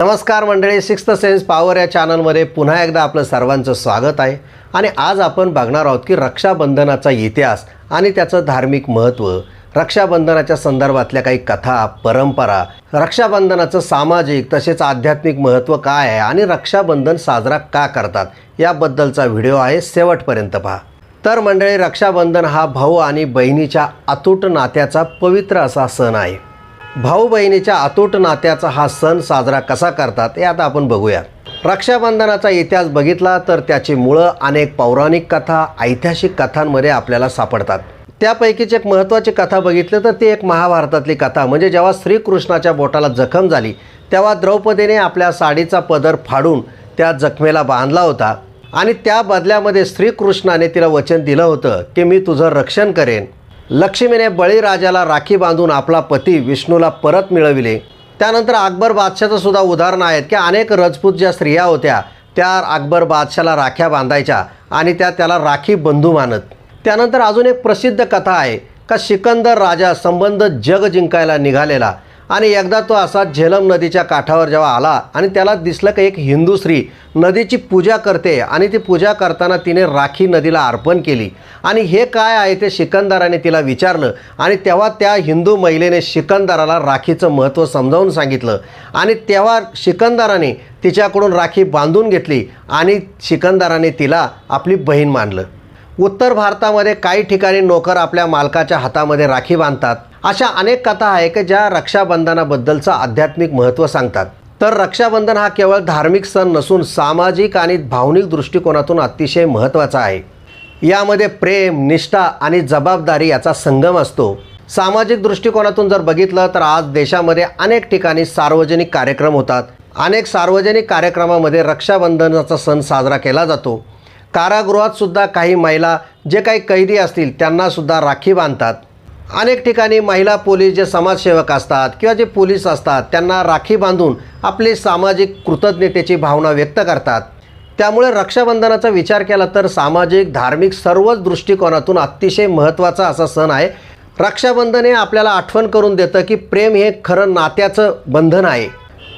नमस्कार मंडळी sixth sense power या चॅनलमध्ये पुन्हा एकदा आपलं सर्वांचं स्वागत आहे. आणि आज आपण बघणार आहोत की रक्षाबंधनाचा इतिहास आणि त्याचं धार्मिक महत्त्व रक्षाबंधनाच्या संदर्भातल्या काही कथा परंपरा रक्षाबंधनाचं सामाजिक तसेच आध्यात्मिक महत्त्व काय आहे आणि रक्षाबंधन साजरा का करतात याबद्दलचा व्हिडिओ आहे शेवटपर्यंत पहा. तर मंडळी रक्षाबंधन हा भाऊ आणि बहिणीच्या अतूट नात्याचा पवित्र असा सण आहे. भाऊ बहिणीच्या अतूट नात्याचा हा सण साजरा कसा करतात हे आता आपण बघूया. रक्षाबंधनाचा इतिहास बघितला तर त्याची मुळं अनेक पौराणिक कथा ऐतिहासिक कथांमध्ये आपल्याला सापडतात. त्यापैकीच एक महत्त्वाची कथा बघितली तर ती एक महाभारतातली कथा. म्हणजे जेव्हा श्रीकृष्णाच्या बोटाला जखम झाली तेव्हा द्रौपदीने आपल्या साडीचा पदर फाडून त्या जखमेला बांधला होता आणि त्या बदल्यामध्ये श्रीकृष्णाने तिला वचन दिलं होतं की मी तुझं रक्षण करेन. लक्ष्मीने बळीराजाला राखी बांधून आपला पती विष्णूला परत मिळविले. त्यानंतर अकबर बादशाचं सुद्धा उदाहरण आहेत की अनेक रजपूत ज्या स्त्रिया होत्या त्या अकबर बादशाला राख्या बांधायच्या आणि त्या त्याला राखी बंधू मानत. त्यानंतर अजून एक प्रसिद्ध कथा आहे का सिकंदर राजा संबंध जग जिंकायला निघालेला. आणि एकदा तो असा झेलम नदीच्या काठावर जेव्हा आला आणि त्याला दिसलं की एक हिंदू स्त्री नदीची पूजा करते आणि ती पूजा करताना तिने राखी नदीला अर्पण केली. आणि हे काय आहे ते सिकंदराने तिला विचारलं आणि तेव्हा त्या हिंदू महिलेने सिकंदराला राखीचं महत्त्व समजावून सांगितलं. आणि तेव्हा सिकंदराने तिच्याकडून राखी बांधून घेतली आणि सिकंदराने तिला आपली बहीण मानलं. उत्तर भारतामध्ये काही ठिकाणी नोकर आपल्या मालकाच्या हातामध्ये राखी बांधतात. अशा अनेक कथा आहे की ज्या रक्षाबंधनाबद्दलचं आध्यात्मिक महत्त्व सांगतात. तर रक्षाबंधन हा केवळ धार्मिक सण नसून सामाजिक आणि भावनिक दृष्टिकोनातून अतिशय महत्त्वाचा आहे. यामध्ये प्रेम निष्ठा आणि जबाबदारी याचा संगम असतो. सामाजिक दृष्टिकोनातून जर बघितलं तर आज देशामध्ये अनेक ठिकाणी सार्वजनिक कार्यक्रम होतात. अनेक सार्वजनिक कार्यक्रमामध्ये रक्षाबंधनाचा सण साजरा केला जातो. कारागृहात सुद्धा काही महिला जे काही कैदी असतील त्यांना सुद्धा राखी बांधतात. अनेक ठिकाणी महिला पोलीस जे समाजसेवक असतात किंवा जे पोलीस असतात त्यांना राखी बांधून आपली सामाजिक कृतज्ञतेची भावना व्यक्त करतात. त्यामुळे रक्षाबंधनाचा विचार केला तर सामाजिक धार्मिक सर्वच दृष्टिकोनातून अतिशय महत्त्वाचा असा सण आहे. रक्षाबंधन हे आपल्याला आठवण करून देतं की प्रेम हे खरं नात्याचं बंधन आहे.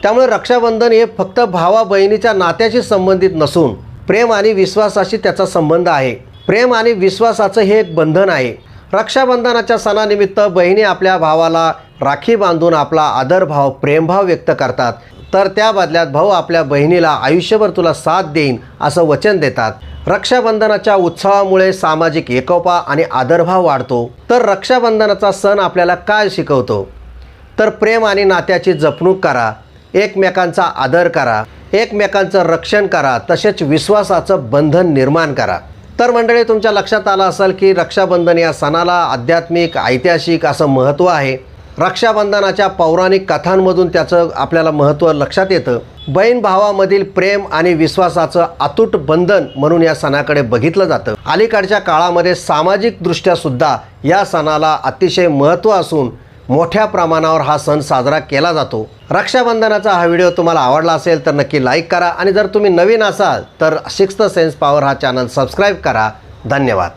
त्यामुळे रक्षाबंधन हे फक्त भावा बहिणीच्या नात्याशी संबंधित नसून प्रेम आणि विश्वासाशी त्याचा संबंध आहे. प्रेम आणि विश्वासाचं हे एक बंधन आहे. रक्षाबंधनाच्या सणानिमित्त बहिणी आपल्या भावाला राखी बांधून आपला आदरभाव प्रेमभाव व्यक्त करतात. तर त्या बदल्यात भाऊ आपल्या बहिणीला आयुष्यभर तुला साथ देईन असं वचन देतात. रक्षाबंधनाच्या उत्सवामुळे सामाजिक एकोपा आणि आदरभाव वाढतो. तर रक्षाबंधनाचा सण आपल्याला काय शिकवतो? तर प्रेम आणि नात्याची जपणूक करा. एकमेकांचा आदर करा. एकमेकांचं रक्षण करा. तसेच विश्वासाचं बंधन निर्माण करा. तर मंडळी तुमच्या लक्षात आलं असेल की रक्षाबंधन या सणाला आध्यात्मिक ऐतिहासिक असं महत्त्व आहे. रक्षाबंधनाच्या पौराणिक कथांमधून त्याचं आपल्याला महत्त्व लक्षात येतं. बहीण भावामधील प्रेम आणि विश्वासाचं अतूट बंधन म्हणून या सणाकडे बघितलं जातं. अलीकडच्या काळामध्ये सामाजिकदृष्ट्या सुद्धा या सणाला अतिशय महत्त्व असून मोठ्या प्रमाणावर हा सण साजरा केला जातो. रक्षाबंधनाचा हा व्हिडिओ तुम्हाला आवडला असेल तर नक्की लाईक करा. आणि जर तुम्ही नवीन असाल तर सिक्स्थ सेन्स पॉवर हा चॅनल सबस्क्राईब करा. धन्यवाद.